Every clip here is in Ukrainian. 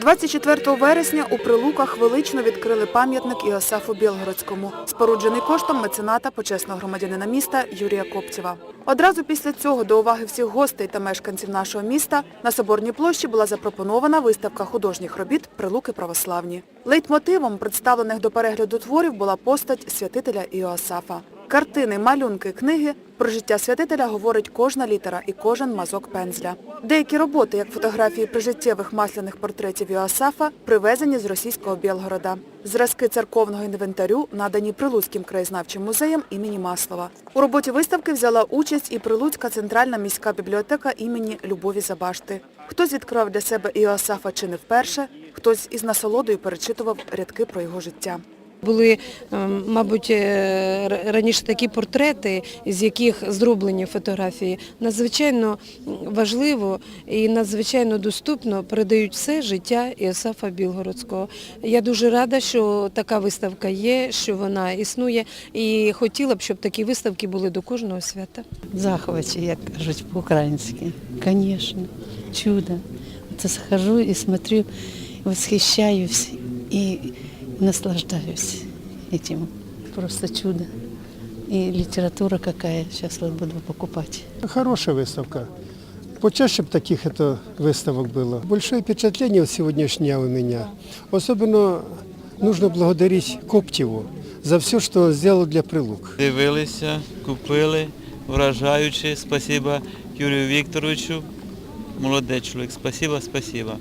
24 вересня у Прилуках велично відкрили пам'ятник Іосафу Білгородському, споруджений коштом мецената почесного громадянина міста Юрія Коптєва. Одразу після цього до уваги всіх гостей та мешканців нашого міста на Соборній площі була запропонована виставка художніх робіт «Прилуки православні». Лейтмотивом представлених до перегляду творів була постать святителя Іоасафа. Картини, малюнки, книги про життя святителя говорить кожна літера і кожен мазок пензля. Деякі роботи, як фотографії прижиттєвих масляних портретів Іоасафа, привезені з російського Білгорода. Зразки церковного інвентарю надані Прилуцьким краєзнавчим музеєм імені Маслова. У роботі виставки взяла участь і Прилуцька центральна міська бібліотека імені Любові Забашти. Хтось відкривав для себе Іоасафа чи не вперше, хтось із насолодою перечитував рядки про його життя. Були, ем, мабуть, е, раніше такі портрети, з яких зроблені фотографії. Надзвичайно важливо і надзвичайно доступно передають все життя Іосафа Білгородського. Я дуже рада, що така виставка є, що вона існує, і хотіла б, щоб такі виставки були до кожного свята. В захваті, як кажуть по-українськи. Звісно, чудо. Це схожу і смотрю, восхищаюсь і наслаждаюсь этим. Просто чудо. И литература какая. Сейчас вот буду покупать. Хорошая выставка. Почаще б таких это выставок было. Большое впечатление от сегодняшнего у меня. Особенно нужно благодарить Коптеву за все, что он сделал для Прилук. Дивилися, купили, вражаючи. Спасибо Юрію Вікторовичу. Молодець чоловік. Спасибо, спасибо.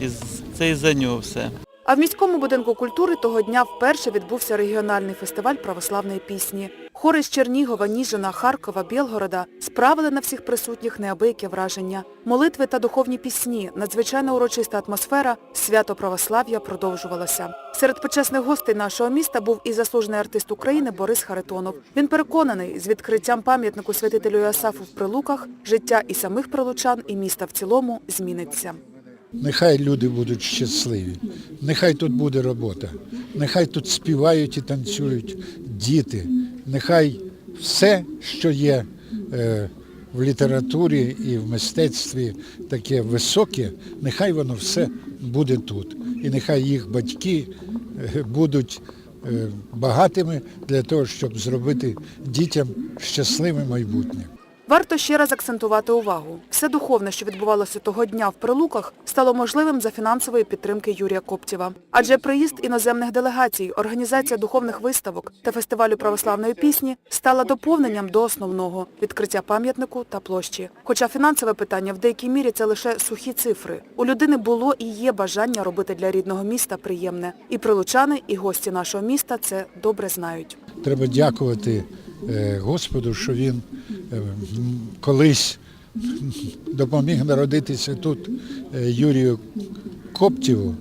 І з- це і за нього все. А в міському будинку культури того дня вперше відбувся регіональний фестиваль православної пісні. Хори з Чернігова, Ніжина, Харкова, Білгорода справили на всіх присутніх неабияке враження. Молитви та духовні пісні, надзвичайно урочиста атмосфера, свято православ'я продовжувалося. Серед почесних гостей нашого міста був і заслужений артист України Борис Харитонов. Він переконаний, з відкриттям пам'ятнику святителю Іосафу в Прилуках життя і самих прилучан, і міста в цілому зміниться. Нехай люди будуть щасливі, нехай тут буде робота, нехай тут співають і танцюють діти, нехай все, що є е, в літературі і в мистецтві таке високе, нехай воно все буде тут. І нехай їх батьки е, будуть е, багатими для того, щоб зробити дітям щасливе майбутнє. Варто ще раз акцентувати увагу. Все духовне, що відбувалося того дня в Прилуках, стало можливим за фінансової підтримки Юрія Коптєва. Адже приїзд іноземних делегацій, організація духовних виставок та фестивалю православної пісні стала доповненням до основного – відкриття пам'ятнику та площі. Хоча фінансове питання в деякій мірі це лише сухі цифри. У людини було і є бажання робити для рідного міста приємне. І прилучани, і гості нашого міста це добре знають. Треба дякувати е, Господу, що він е, колись допоміг народитися тут е, Юрію Коптєву,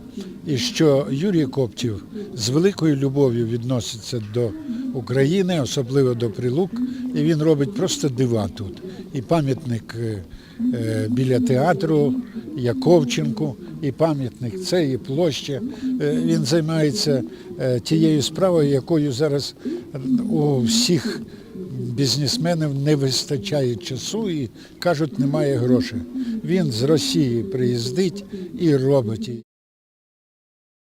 і що Юрій Коптів з великою любов'ю відноситься до України, особливо до Прилук, і він робить просто дива тут. І пам'ятник е, е, біля театру Яковченку, і пам'ятник це, і площа. Е, Він займається тією справою, якою зараз у всіх бізнесменів не вистачає часу і кажуть, немає грошей. Він з Росії приїздить і робить.